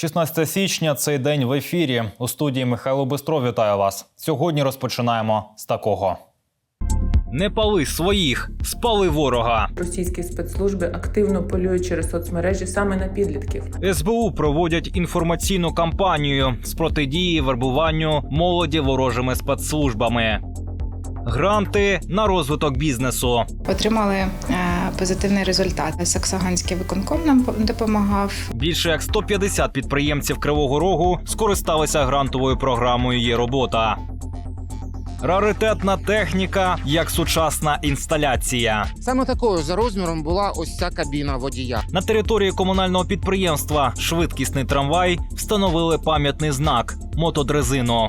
16 січня цей день в ефірі. У студії Михайло Бистров вітаю вас. Сьогодні розпочинаємо з такого. Не пали своїх, спали ворога. Російські спецслужби активно полюють через соцмережі саме на підлітків. СБУ проводять інформаційну кампанію з протидії вербуванню молоді ворожими спецслужбами. Гранти на розвиток бізнесу. Отримали е, позитивний результат. Саксаганський виконком нам допомагав. Більше як 150 підприємців Кривого Рогу скористалися грантовою програмою Є робота. Раритетна техніка як сучасна інсталяція. Саме такою за розміром була ось ця кабіна водія. На території комунального підприємства швидкісний трамвай встановили пам'ятний знак мотодрезину.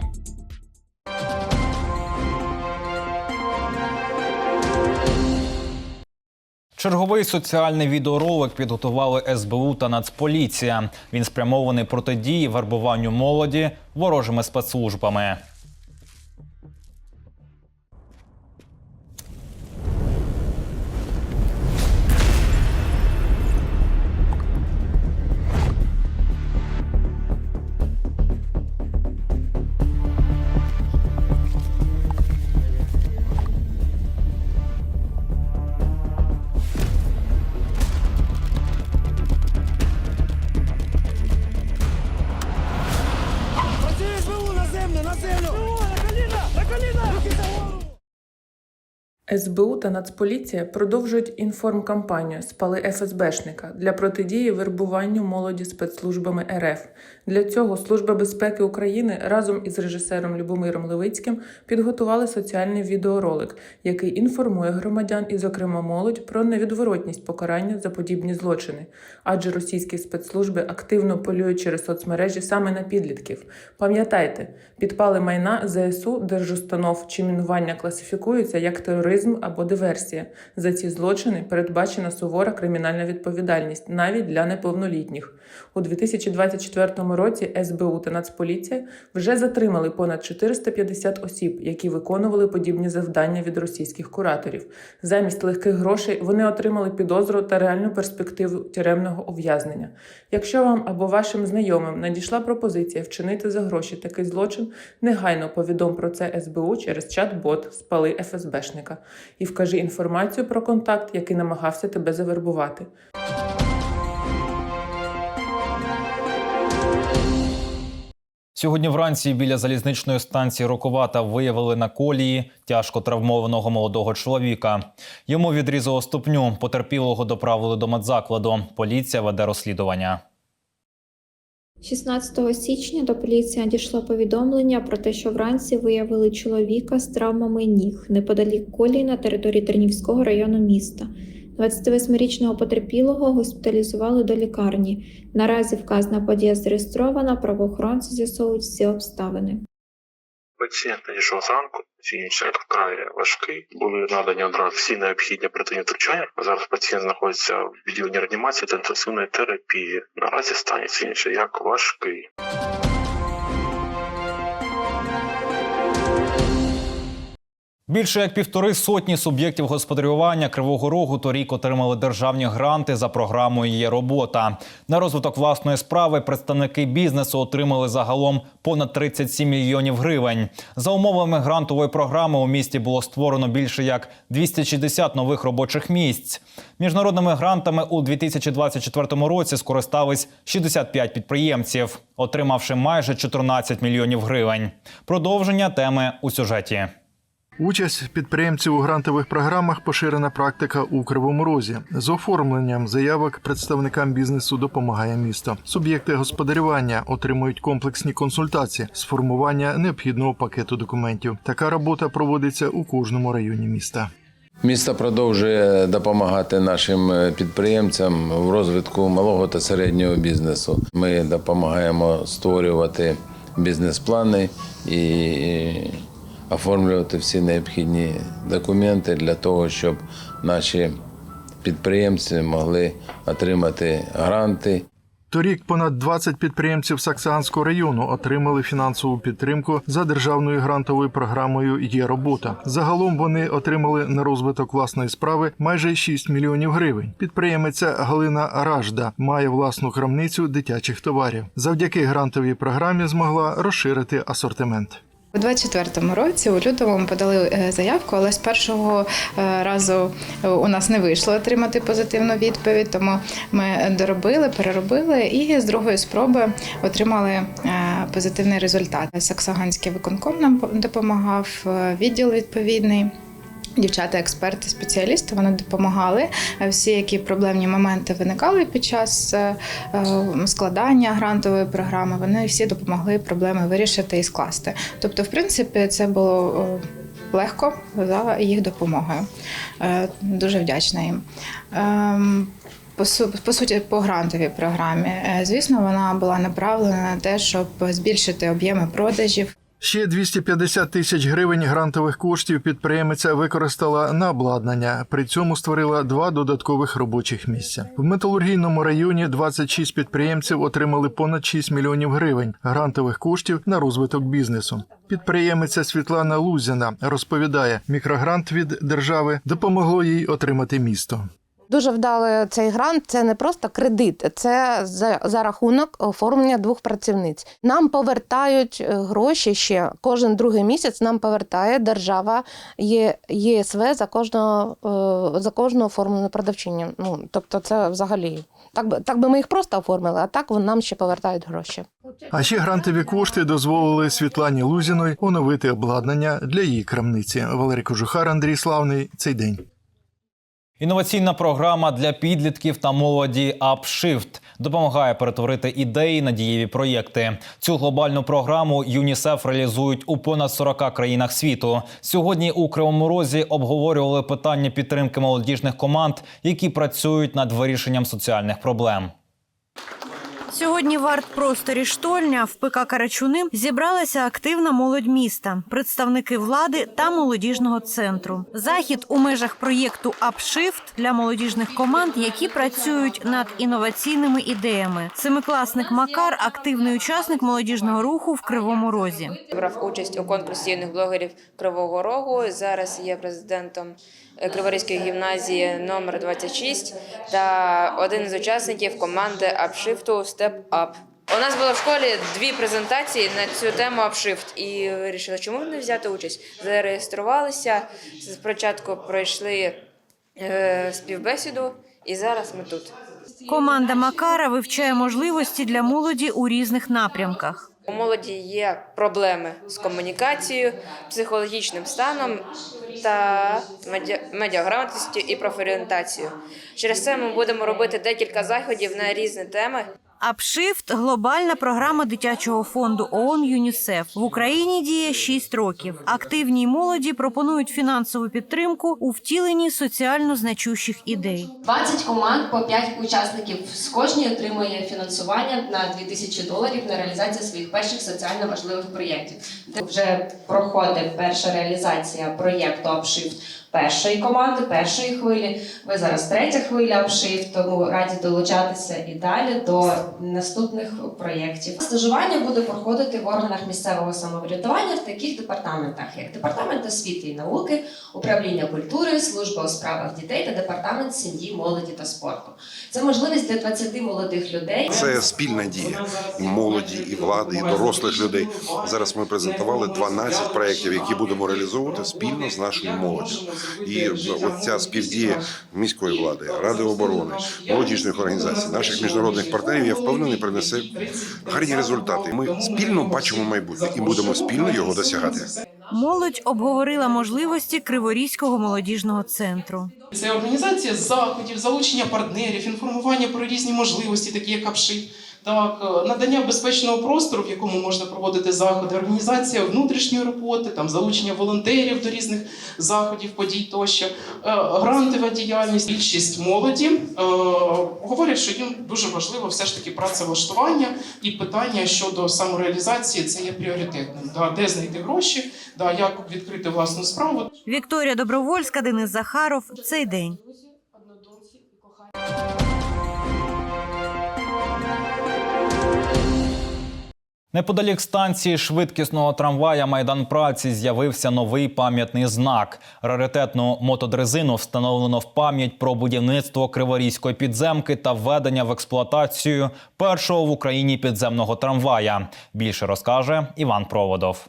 Черговий соціальний відеоролик підготували СБУ та Нацполіція. Він спрямований протидії вербуванню молоді ворожими спецслужбами. СБУ та Нацполіція продовжують інформкампанію «Спали ФСБшника» для протидії вербуванню молоді спецслужбами РФ. Для цього Служба безпеки України разом із режисером Любомиром Левицьким підготували соціальний відеоролик, який інформує громадян і, зокрема, молодь про невідворотність покарання за подібні злочини. Адже російські спецслужби активно полюють через соцмережі саме на підлітків. Пам'ятайте, підпали майна ЗСУ, держустанов чи мінування класифікуються як тероризм або диверсія. За ці злочини передбачена сувора кримінальна відповідальність навіть для неповнолітніх. У 2024 році СБУ та Нацполіція вже затримали понад 450 осіб, які виконували подібні завдання від російських кураторів. Замість легких грошей вони отримали підозру та реальну перспективу тюремного ув'язнення. Якщо вам або вашим знайомим надійшла пропозиція вчинити за гроші такий злочин, негайно повідом про це СБУ через чат-бот «Спали ФСБшника» і вкажи інформацію про контакт, який намагався тебе завербувати. Сьогодні вранці біля залізничної станції Роковата виявили на колії тяжко травмованого молодого чоловіка. Йому відрізало ступню. Потерпілого доправили до медзакладу. Поліція веде розслідування. 16 січня до поліції надійшло повідомлення про те, що вранці виявили чоловіка з травмами ніг неподалік колії на території Тернівського району міста. 28-річного потерпілого госпіталізували до лікарні. Наразі вказана подія зареєстрована, правоохоронці з'ясовують всі обставини. Пацієнт надійшов зранку, шрек вкрай важкий. Були надані одразу всі необхідні оперативні втручання. Зараз пацієнт знаходиться в відділенні реанімації та інтенсивної терапії. Наразі стан цінніше як важкий. Більше як півтори сотні суб'єктів господарювання Кривого Рогу торік отримали державні гранти за програмою Є робота. На розвиток власної справи представники бізнесу отримали загалом понад 37 мільйонів гривень. За умовами грантової програми у місті було створено більше як 260 нових робочих місць. Міжнародними грантами у 2024 році скористались 65 підприємців, отримавши майже 14 мільйонів гривень. Продовження теми у сюжеті. Участь підприємців у грантових програмах поширена практика у Кривому Розі. З оформленням заявок представникам бізнесу допомагає місто. Суб'єкти господарювання отримують комплексні консультації з формування необхідного пакету документів. Така робота проводиться у кожному районі міста. Місто продовжує допомагати нашим е, підприємцям в розвитку малого та середнього бізнесу. Ми допомагаємо створювати бізнес-плани і оформлювати всі необхідні документи для того, щоб наші підприємці могли отримати гранти Торік понад 20 підприємців Саксанського району отримали фінансову підтримку за державною грантовою програмою Є робота. Загалом вони отримали на розвиток власної справи майже 6 мільйонів гривень. Підприємиця Галина Ражда має власну крамницю дитячих товарів. Завдяки грантовій програмі змогла розширити асортимент. У 24-му році у лютому ми подали е, заявку, але з першого е, разу е, у нас не вийшло отримати позитивну відповідь. Тому ми доробили, переробили і з другої спроби отримали позитивний результат. Саксаганський виконком нам допомагав, відділ відповідний. Дівчата, експерти, спеціалісти вони допомагали. Е, Всі, які проблемні моменти виникали під час е, е, складання грантової програми, вони всі допомогли проблеми вирішити і скласти. Тобто, в принципі, це було легко за їх допомогою. Дуже вдячна їм. Ем, По, суті, по грантовій програмі, звісно, вона була направлена на те, щоб збільшити об'єми продажів. Ще 250 тисяч гривень грантових коштів підприємиця використала на обладнання. При цьому створила два додаткових робочих місця. В металургійному районі 26 підприємців отримали понад 6 мільйонів гривень грантових коштів на розвиток бізнесу. Підприємиця Світлана Лузіна розповідає, мікрогрант від держави допомогло їй отримати місто. Дуже вдалий цей грант. Це не просто кредит, це за, за рахунок оформлення двох працівниць. Нам повертають е, гроші ще кожен другий місяць. Нам повертає держава ЄСВ за кожного е, за кожну оформлену продавчиню. Ну тобто, це взагалі так би так би ми їх просто оформили, а так вони нам ще повертають гроші. А ще грантові кошти дозволили Світлані Лузіної оновити обладнання для її крамниці. Валерій Кожухар, Андрій Славний. Цей день. Інноваційна програма для підлітків та молоді «Апшифт» допомагає перетворити ідеї на дієві проєкти. Цю глобальну програму ЮНІСЕФ реалізують у понад 40 країнах світу. Сьогодні у Кривому Розі обговорювали питання підтримки молодіжних команд, які працюють над вирішенням соціальних проблем. Сьогодні в арт-просторі штольня в ПК Карачуни зібралася активна молодь міста, представники влади та молодіжного центру. Захід у межах проєкту «Апшифт» для молодіжних команд, які працюють над інноваційними ідеями. Семикласник Макар активний учасник молодіжного руху в Кривому Розі. брав участь у конкурсі юних блогерів Кривого Рогу. Зараз є президентом Криворізької гімназії номер 26 та один з учасників команди апшифту Step Up. У нас було в школі дві презентації на цю тему апшифт, і вирішили, чому не взяти участь. Зареєструвалися спочатку пройшли е, співбесіду, і зараз ми тут. Команда Макара вивчає можливості для молоді у різних напрямках. У молоді є проблеми з комунікацією, психологічним станом та медіа- медіаграмотністю і профорієнтацією. Через це ми будемо робити декілька заходів на різні теми. Апшифт глобальна програма дитячого фонду ООН ЮНІСЕФ в Україні діє 6 років. Активній молоді пропонують фінансову підтримку у втіленні соціально значущих ідей. 20 команд по 5 учасників з кожної отримує фінансування на 2000 доларів на реалізацію своїх перших соціально важливих проєктів. Де вже проходить перша реалізація проєкту «Апшифт» першої команди, першої хвилі. Ви зараз третя хвиля «Апшифт», тому раді долучатися і далі до наступних проєктів. Стажування буде проходити в органах місцевого самоврядування в таких департаментах, як департамент освіти і науки, управління культури, служба у справах дітей та департамент сім'ї, молоді та спорту. Це можливість для 20 молодих людей. Це спільна дія і молоді, і влади, і дорослих людей. Зараз ми презентували 12 проєктів, які будемо реалізовувати спільно з нашою молоддю. І от ця співдія міської влади, ради оборони, молодіжних організацій, наших міжнародних партнерів, я впевнений, принесе гарні результати. Ми спільно бачимо майбутнє і будемо спільно його досягати. Молодь обговорила можливості Криворізького молодіжного центру. Це організація заходів, залучення партнерів, інформування про різні можливості, такі як КАПШИ. Так, е, надання безпечного простору, в якому можна проводити заходи, організація внутрішньої роботи, там залучення волонтерів до різних заходів, подій тощо, Е, грантова діяльність. Більшість молоді е, говорять, що їм дуже важливо все ж таки працевлаштування і питання щодо самореалізації це є пріоритетним. Да, де знайти гроші, да, як відкрити власну справу. Вікторія Добровольська, Денис Захаров. Цей день. Неподалік станції швидкісного трамвая Майдан Праці з'явився новий пам'ятний знак. Раритетну мотодрезину встановлено в пам'ять про будівництво Криворізької підземки та введення в експлуатацію першого в Україні підземного трамвая. Більше розкаже Іван Проводов.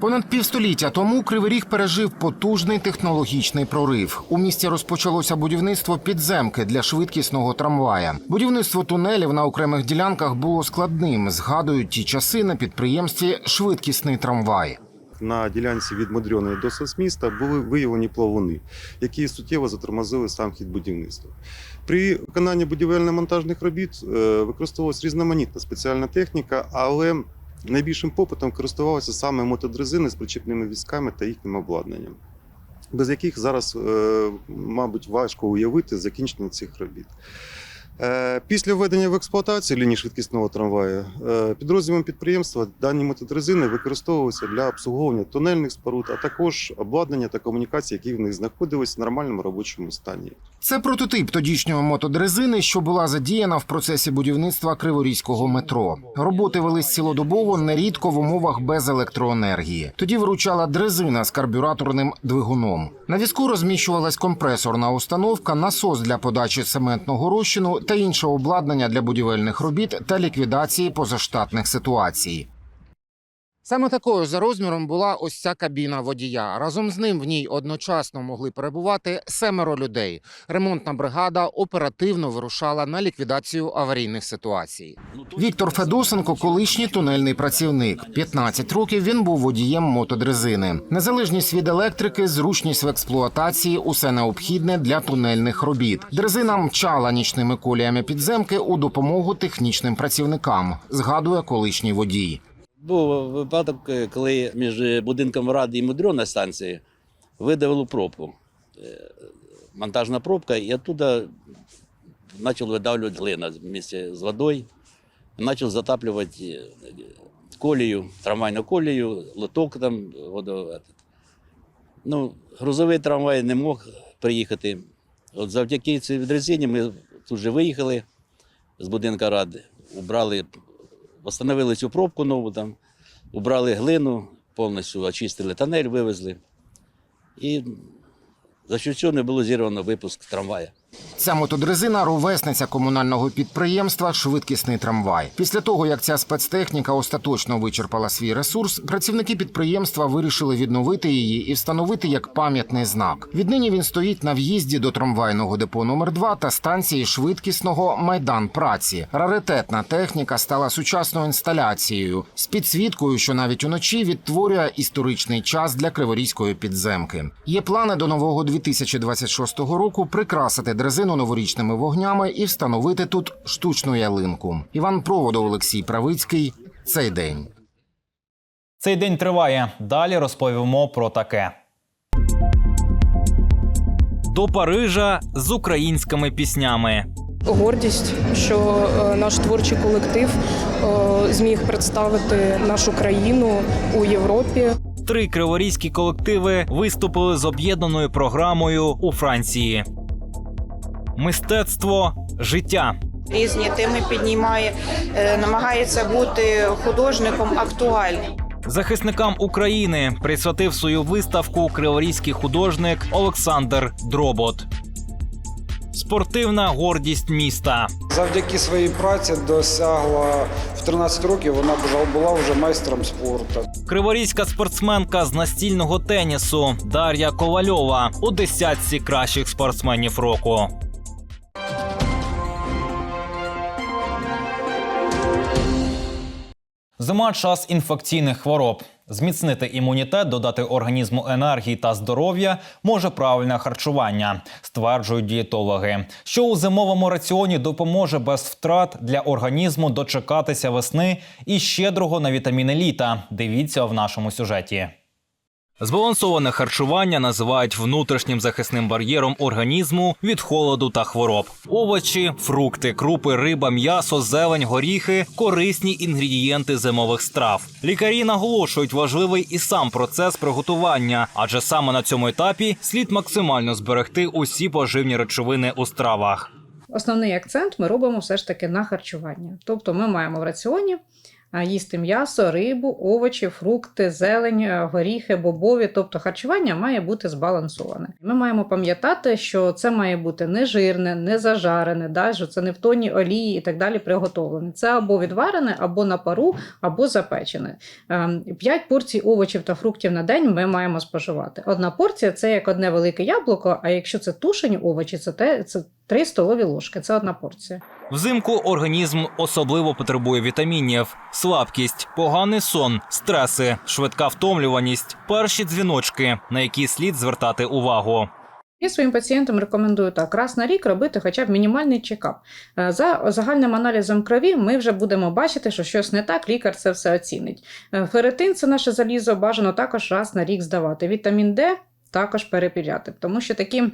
Понад півстоліття тому Кривий Ріг пережив потужний технологічний прорив. У місті розпочалося будівництво підземки для швидкісного трамвая. Будівництво тунелів на окремих ділянках було складним. Згадують ті часи на підприємстві Швидкісний трамвай. На ділянці від Мудрьоної до соцміста були виявлені плавуни, які суттєво затормозили сам хід будівництва. При виконанні будівельно-монтажних робіт е, використовувалась різноманітна спеціальна техніка, але найбільшим попитом користувалися саме мотодрезини з причепними візками та їхнім обладнанням, без яких зараз, е, мабуть, важко уявити закінчення цих робіт. Е, Після введення в експлуатацію лінії швидкісного трамваю е, підрозділом підприємства дані мотодрезини використовувалися для обслуговування тунельних споруд, а також обладнання та комунікацій, які в них знаходились в нормальному робочому стані. Це прототип тодішньої мотодрезини, що була задіяна в процесі будівництва Криворізького метро. Роботи велись цілодобово, нерідко в умовах без електроенергії. Тоді виручала дрезина з карбюраторним двигуном. На візку розміщувалась компресорна установка, насос для подачі цементного розчину та інше обладнання для будівельних робіт та ліквідації позаштатних ситуацій. Саме такою за розміром була ось ця кабіна водія. Разом з ним в ній одночасно могли перебувати семеро людей. Ремонтна бригада оперативно вирушала на ліквідацію аварійних ситуацій. Віктор Федосенко, колишній тунельний працівник. 15 років він був водієм мотодрезини. Незалежність від електрики, зручність в експлуатації усе необхідне для тунельних робіт. Дрезина мчала нічними коліями підземки у допомогу технічним працівникам. Згадує колишній водій. Був випадок, коли між будинком ради і мудрьоної станції видавило пробку. Е, Монтажна пробка, і оттуда почав видавлювати глина вместе з водою. Почав затаплювати е, колію, трамвайну колію, лоток там, водо. Ну, грузовий трамвай не мог приїхати. От завдяки цій дрезині ми тут же виїхали з будинка ради, убрали Встановили цю пробку нову там, убрали глину, повністю очистили тонель, вивезли. І за що цього не було зірвано випуск трамвая. Ця мотодрезина ровесниця комунального підприємства Швидкісний трамвай. Після того, як ця спецтехніка остаточно вичерпала свій ресурс, працівники підприємства вирішили відновити її і встановити як пам'ятний знак. Віднині він стоїть на в'їзді до трамвайного депо номер 2 та станції швидкісного майдан праці. Раритетна техніка стала сучасною інсталяцією з підсвіткою, що навіть уночі відтворює історичний час для криворізької підземки. Є плани до нового 2026 року прикрасити дрезину новорічними вогнями і встановити тут штучну ялинку. Іван Проводов, Олексій Правицький. Цей день. Цей день триває. Далі розповімо про таке. До Парижа з українськими піснями. гордість, що е, наш творчий колектив е, зміг представити нашу країну у Європі. Три криворізькі колективи виступили з об'єднаною програмою у Франції. Мистецтво життя. різні теми піднімає, е, намагається бути художником актуальним. Захисникам України присвятив свою виставку криворізький художник Олександр Дробот. Спортивна гордість міста. Завдяки своїй праці досягла в 13 років. Вона вже була вже майстром спорту. Криворізька спортсменка з настільного тенісу Дар'я Ковальова у десятці кращих спортсменів року. Зима час інфекційних хвороб. Зміцнити імунітет, додати організму енергії та здоров'я може правильне харчування, стверджують дієтологи. Що у зимовому раціоні допоможе без втрат для організму дочекатися весни і щедрого на вітаміни літа. Дивіться в нашому сюжеті. Збалансоване харчування називають внутрішнім захисним бар'єром організму від холоду та хвороб. Овочі, фрукти, крупи, риба, м'ясо, зелень, горіхи корисні інгредієнти зимових страв. Лікарі наголошують важливий і сам процес приготування, адже саме на цьому етапі слід максимально зберегти усі поживні речовини у стравах. Основний акцент ми робимо все ж таки на харчування. Тобто ми маємо в раціоні їсти м'ясо, рибу, овочі, фрукти, зелень, е, горіхи, бобові. Тобто харчування має бути збалансоване. Ми маємо пам'ятати, що це має бути не жирне, не зажарене, да, що це не в тоні олії і так далі приготовлене. Це або відварене, або на пару, або запечене. 5 порцій овочів та фруктів на день ми маємо споживати. Одна порція це як одне велике яблуко, а якщо це тушені овочі, це, те, це 3 столові ложки. Це одна порція. Взимку організм особливо потребує вітамінів: слабкість, поганий сон, стреси, швидка втомлюваність, перші дзвіночки, на які слід звертати увагу. Я своїм пацієнтам рекомендую так раз на рік робити хоча б мінімальний чекап. Е, За загальним аналізом крові ми вже будемо бачити, що щось не так, лікар це все оцінить. Е, Ферритин – це наше залізо, бажано також раз на рік здавати. Вітамін Д також перепіряти, тому що такі.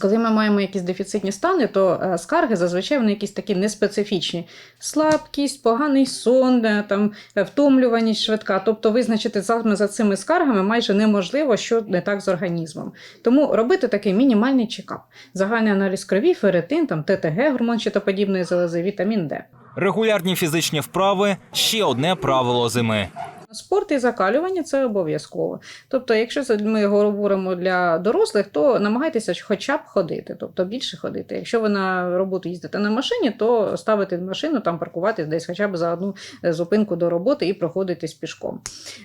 Коли ми маємо якісь дефіцитні стани, то е, скарги зазвичай вони якісь такі неспецифічні: слабкість, поганий сон, е, там е, втомлюваність швидка. Тобто визначити за цими скаргами майже неможливо, що не так з організмом. Тому робити такий мінімальний чекап. Загальний аналіз крові, ферритин, там ТТГ, гормон щитоподібної залози, вітамін Д. Регулярні фізичні вправи ще одне правило зими. Спорт і закалювання це обов'язково. Тобто, якщо ми говоримо для дорослих, то намагайтеся хоча б ходити, тобто більше ходити. Якщо ви на роботу їздите на машині, то ставити машину, там паркуватись десь хоча б за одну е, зупинку до роботи і проходитись пішком.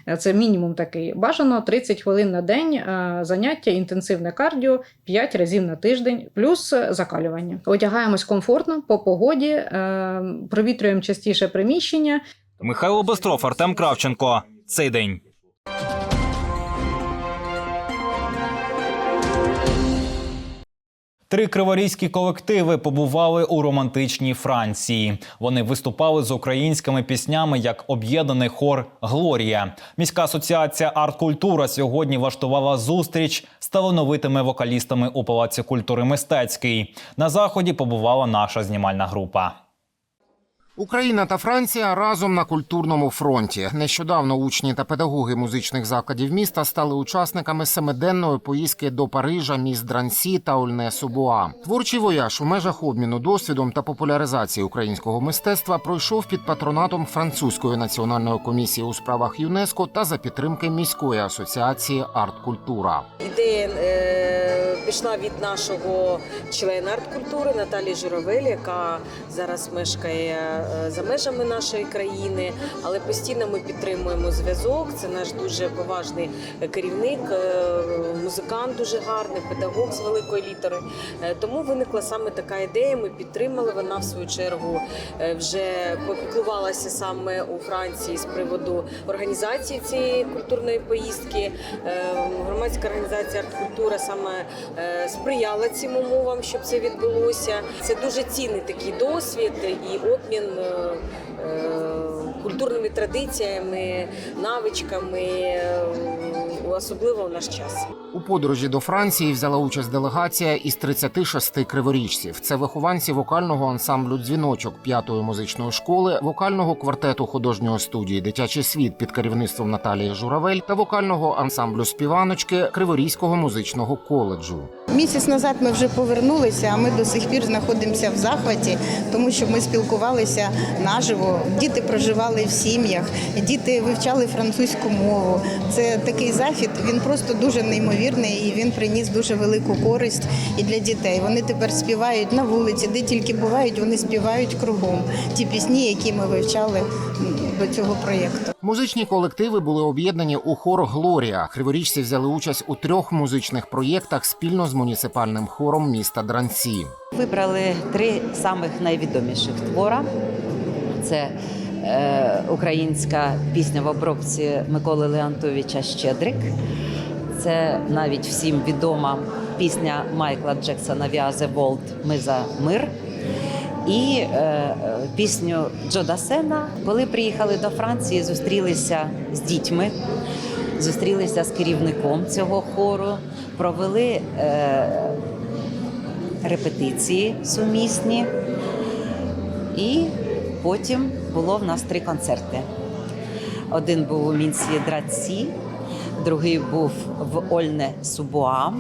Е, Це мінімум такий. Бажано 30 хвилин на день е, заняття, інтенсивне кардіо 5 разів на тиждень, плюс закалювання. Одягаємось комфортно по погоді, провітрюємо частіше приміщення. Михайло Бестров, Артем Кравченко. Цей день. Три криворізькі колективи побували у романтичній Франції. Вони виступали з українськими піснями як об'єднаний хор Глорія. Міська асоціація арт-культура сьогодні влаштувала зустріч з талановитими вокалістами у Палаці культури мистецький. На заході побувала наша знімальна група. Україна та Франція разом на культурному фронті. Нещодавно учні та педагоги музичних закладів міста стали учасниками семиденної поїздки до Парижа, міст Дрансі та Ольне-Субуа. Творчий вояж у межах обміну досвідом та популяризації українського мистецтва пройшов під патронатом французької національної комісії у справах ЮНЕСКо та за підтримки міської асоціації арт-культура. Ідея е, пішла від нашого члена арт-культури Наталії Журавель, яка зараз мешкає за межами нашої країни, але постійно ми підтримуємо зв'язок. Це наш дуже поважний керівник, е, музикант дуже гарний, педагог з великої літери. Е, Тому виникла саме така ідея. Ми підтримали. Вона в свою чергу е, вже попіклувалася саме у Франції з приводу організації цієї культурної поїздки. Е, Громадська організація арт-культура саме е, сприяла цим умовам, щоб це відбулося. Це дуже цінний такий досвід і обмін е, е, культурними традиціями, навичками, е, особливо в наш час. У подорожі до Франції взяла участь делегація із 36 криворіжців. Це вихованці вокального ансамблю Дзвіночок п'ятої музичної школи, вокального квартету художньої студії Дитячий світ під керівництвом Наталії Журавель та вокального ансамблю Співаночки Криворізького музичного коледжу. Місяць назад ми вже повернулися, а ми до сих пір знаходимося в захваті, тому що ми спілкувалися наживо. Діти проживали в сім'ях, діти вивчали французьку мову. Це такий захід. Він просто дуже неймовірний і він приніс дуже велику користь і для дітей. Вони тепер співають на вулиці, де тільки бувають, вони співають кругом ті пісні, які ми вивчали до цього проєкту. Музичні колективи були об'єднані у хор Глорія. Криворіжці взяли участь у трьох музичних проєктах спільно з муніципальним хором міста Дранці. Вибрали три самих найвідоміших твора. Це українська пісня в обробці Миколи Леонтовича Щедрик. Це навіть всім відома пісня Майкла Джексона Віазе Волт Ми за мир. І е, е, пісню Джо Дасена. Коли приїхали до Франції, зустрілися з дітьми, зустрілися з керівником цього хору, провели е, репетиції сумісні. І потім було в нас три концерти. Один був у мінці Драці, другий був в Ольне Субуа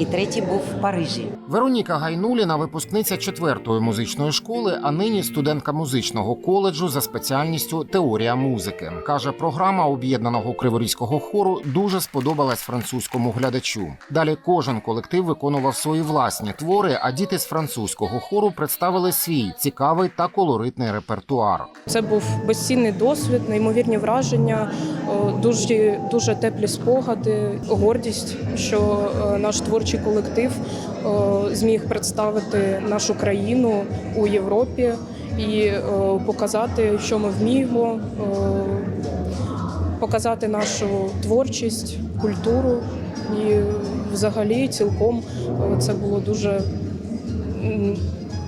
і третій був в Парижі. Вероніка Гайнуліна, випускниця четвертої музичної школи, а нині студентка музичного коледжу за спеціальністю теорія музики. каже, програма об'єднаного криворізького хору дуже сподобалась французькому глядачу. Далі кожен колектив виконував свої власні твори, а діти з французького хору представили свій цікавий та колоритний репертуар. Це був безцінний досвід, неймовірні враження, дуже, дуже теплі спогади, гордість, що е, наш творчий колектив е, зміг представити нашу країну у Європі і е, показати, що ми вміємо, е, показати нашу творчість, культуру. І взагалі цілком це було дуже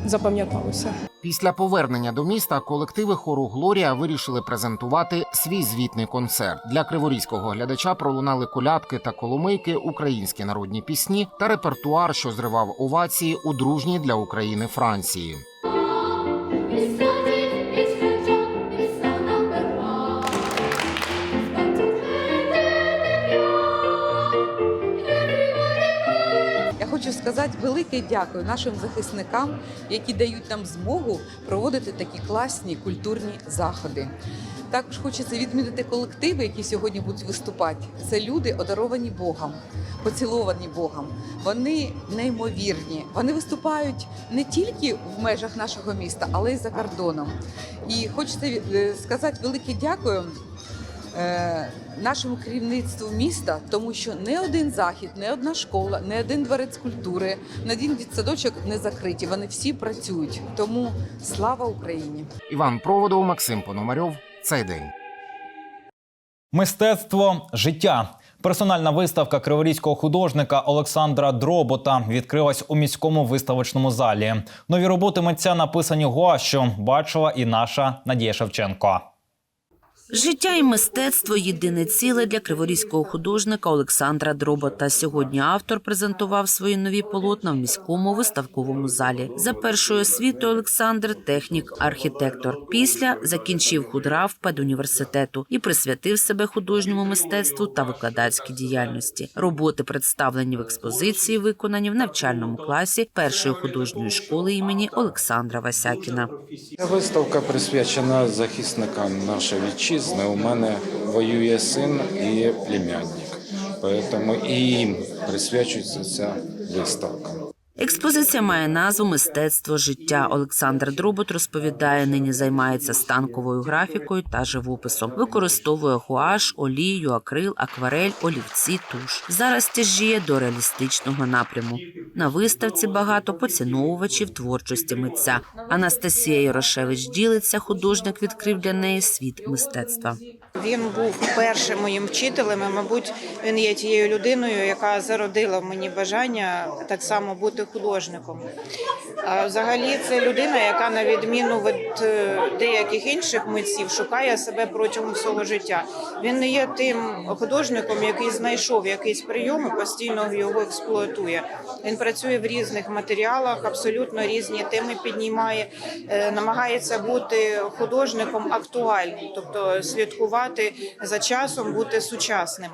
запам'яталося. Після повернення до міста колективи хору Глорія вирішили презентувати свій звітний концерт. Для криворізького глядача пролунали колядки та коломийки, українські народні пісні та репертуар, що зривав овації у дружній для України Франції. Велике дякую нашим захисникам, які дають нам змогу проводити такі класні культурні заходи. Також хочеться відмітити колективи, які сьогодні будуть виступати. Це люди, одаровані Богом, поціловані Богом. Вони неймовірні. Вони виступають не тільки в межах нашого міста, але й за кордоном. І хочеться е, сказати велике дякую нашому керівництву міста, тому що не один захід, не одна школа, не один дворець культури, не один дитсадочок не закриті. Вони всі працюють. Тому слава Україні! Іван Проводов, Максим Пономарьов. Цей день. Мистецтво життя. Персональна виставка криворізького художника Олександра Дробота відкрилась у міському виставочному залі. Нові роботи митця написані гуашю. Бачила і наша Надія Шевченко. Життя і мистецтво єдине ціле для криворізького художника Олександра Дробота. Сьогодні автор презентував свої нові полотна в міському виставковому залі. За першою освітою Олександр технік, архітектор. Після закінчив худрав педуніверситету і присвятив себе художньому мистецтву та викладацькій діяльності. Роботи представлені в експозиції, виконані в навчальному класі першої художньої школи імені Олександра Васякіна. Виставка присвячена захисникам нашої вітчизни. У мене воює син і племянник. Тому і їм присвячується ця виставка. Експозиція має назву Мистецтво життя. Олександр Дробот розповідає, нині займається станковою графікою та живописом. Використовує гуаш, олію, акрил, акварель, олівці, туш. Зараз тяжіє до реалістичного напряму. На виставці багато поціновувачів творчості митця. Анастасія Ярошевич ділиться. Художник відкрив для неї світ мистецтва. Він був першим моїм вчителем. і, Мабуть, він є тією людиною, яка зародила в мені бажання так само бути художником. А взагалі, це людина, яка на відміну від е, деяких інших митців шукає себе протягом свого життя. Він не є тим художником, який знайшов якийсь прийом і постійно його експлуатує. Він працює в різних матеріалах, абсолютно різні теми піднімає, е, намагається бути художником актуальним, тобто слідкувати за часом, бути сучасним.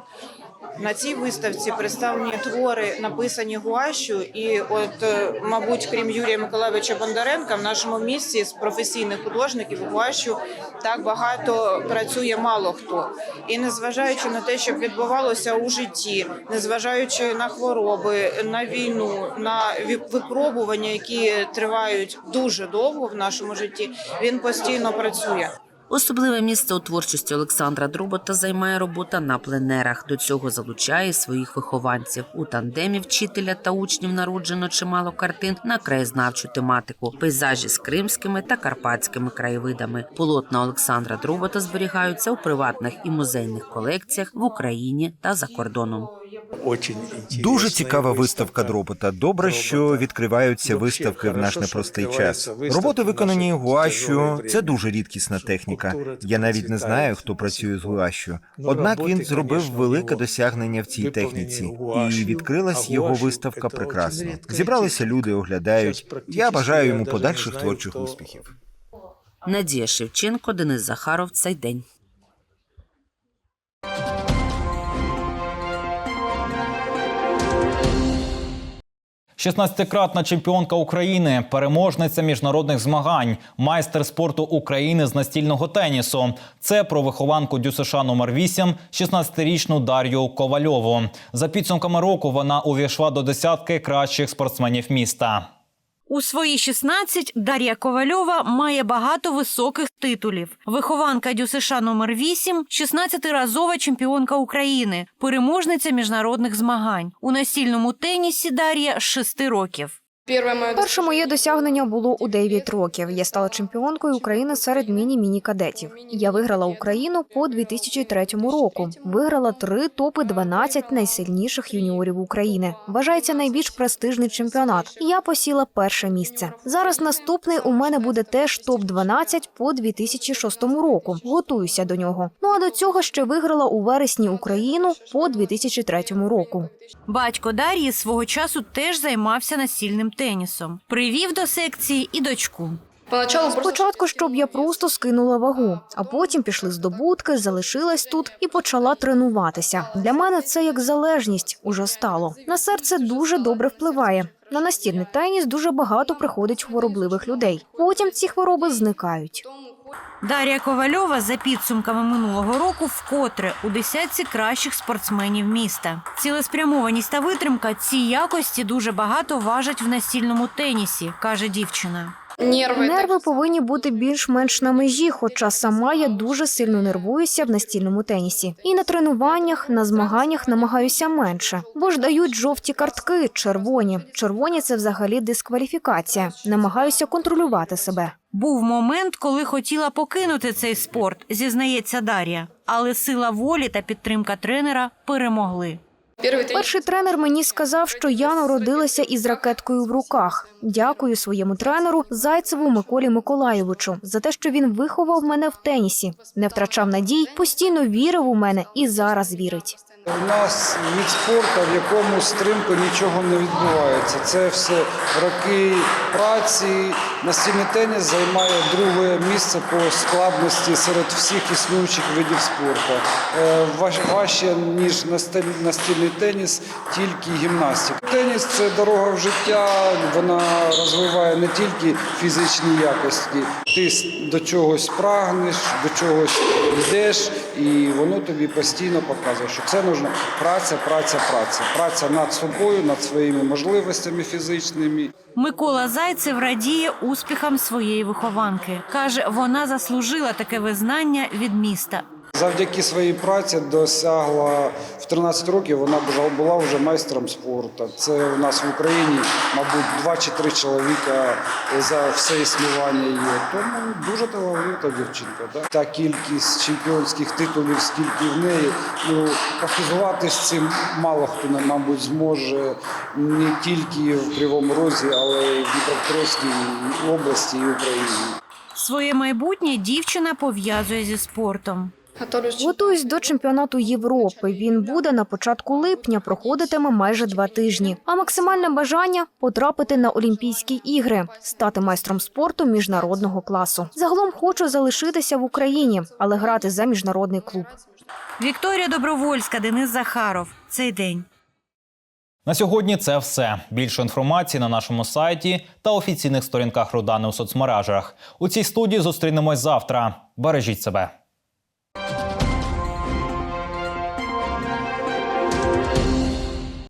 На цій виставці представлені твори, написані гуашю, і от, е, мабуть, крім Юрія Миколайовича Бондаренка, в нашому місті з професійних художників гуашю так багато працює мало хто. І незважаючи на те, що відбувалося у житті, незважаючи на хвороби, на війну, на випробування, які тривають дуже довго в нашому житті, він постійно працює. Особливе місце у творчості Олександра Дробота займає робота на пленерах. До цього залучає своїх вихованців. У тандемі вчителя та учнів народжено чимало картин на краєзнавчу тематику, пейзажі з кримськими та карпатськими краєвидами. Полотна Олександра Дробота зберігаються у приватних і музейних колекціях в Україні та за кордоном. Дуже цікава виставка дробота. Добре, що відкриваються виставки в наш непростий час. Роботи виконані гуашю. Це дуже рідкісна техніка. Я навіть не знаю, хто працює з гуашю. Однак він зробив велике досягнення в цій техніці, і відкрилась його виставка прекрасно. Зібралися люди, оглядають. Я бажаю йому подальших творчих успіхів. Надія Шевченко, Денис Захаров. Цей день. 16-кратна чемпіонка України, переможниця міжнародних змагань, майстер спорту України з настільного тенісу. Це про вихованку ДЮСШ номер 8 16-річну Дар'ю Ковальову. За підсумками року вона увійшла до десятки кращих спортсменів міста. У свої 16 Дар'я Ковальова має багато високих титулів. Вихованка ДЮСШ номер 8 16-разова чемпіонка України, переможниця міжнародних змагань. У настільному тенісі Дар'я з 6 років. Перше моє досягнення було у 9 років. Я стала чемпіонкою України серед міні-міні-кадетів. Я виграла Україну по 2003 року. Виграла три топи 12 найсильніших юніорів України. Вважається найбільш престижний чемпіонат. Я посіла перше місце. Зараз наступний у мене буде теж топ 12 по 2006 року. Готуюся до нього. Ну а до цього ще виграла у вересні Україну по 2003 року. Батько Дар'ї свого часу теж займався настільним тенісом. Привів до секції і дочку. Спочатку, щоб я просто скинула вагу, а потім пішли здобутки, залишилась тут і почала тренуватися. Для мене це як залежність уже стало. На серце дуже добре впливає. На настільний теніс дуже багато приходить хворобливих людей. Потім ці хвороби зникають. Дар'я Ковальова за підсумками минулого року вкотре у десятці кращих спортсменів міста. Цілеспрямованість та витримка ці якості дуже багато важать в настільному тенісі, каже дівчина. Нерви повинні бути більш-менш на межі, хоча сама я дуже сильно нервуюся в настільному тенісі. І на тренуваннях, на змаганнях намагаюся менше, бо ж дають жовті картки, червоні. Червоні це взагалі дискваліфікація. Намагаюся контролювати себе. Був момент, коли хотіла покинути цей спорт, зізнається Дар'я, але сила волі та підтримка тренера перемогли. Перший тренер мені сказав, що я народилася із ракеткою в руках. Дякую своєму тренеру Зайцеву Миколі Миколаєвичу за те, що він виховав мене в тенісі, не втрачав надій, постійно вірив у мене і зараз вірить. У нас від спорту, в якому стрімко нічого не відбувається. Це все роки праці. Настільний теніс займає друге місце по складності серед всіх існуючих видів спорту. Е, Важче, ніж настільний теніс, тільки гімнастика. Теніс це дорога в життя, вона розвиває не тільки фізичні якості. Ти до чогось прагнеш, до чогось йдеш, і воно тобі постійно показує, що це нужна праця, праця, праця. Праця над собою, над своїми можливостями фізичними. Микола Зайцев радіє успіхам своєї вихованки. Каже, вона заслужила таке визнання від міста. Завдяки своїй праці досягла в 13 років. Вона була- вже майстром спорту. Це у нас в Україні, мабуть, два чи три чоловіка за все існування є. Тому дуже талановита дівчинка. Да? Та кількість чемпіонських титулів, скільки в неї, ну похизуватись цим мало хто мабуть зможе не тільки в Кривому Розі, але й в Дніпропетровській області і Україні. Своє майбутнє дівчина пов'язує зі спортом. Готуюсь до чемпіонату Європи. Він буде на початку липня, проходитиме майже два тижні. А максимальне бажання потрапити на Олімпійські ігри, стати майстром спорту міжнародного класу. Загалом хочу залишитися в Україні, але грати за міжнародний клуб. Вікторія Добровольська, Денис Захаров. Цей день. На сьогодні це все. Більше інформації на нашому сайті та офіційних сторінках Рудани у соцмережах. У цій студії зустрінемось завтра. Бережіть себе.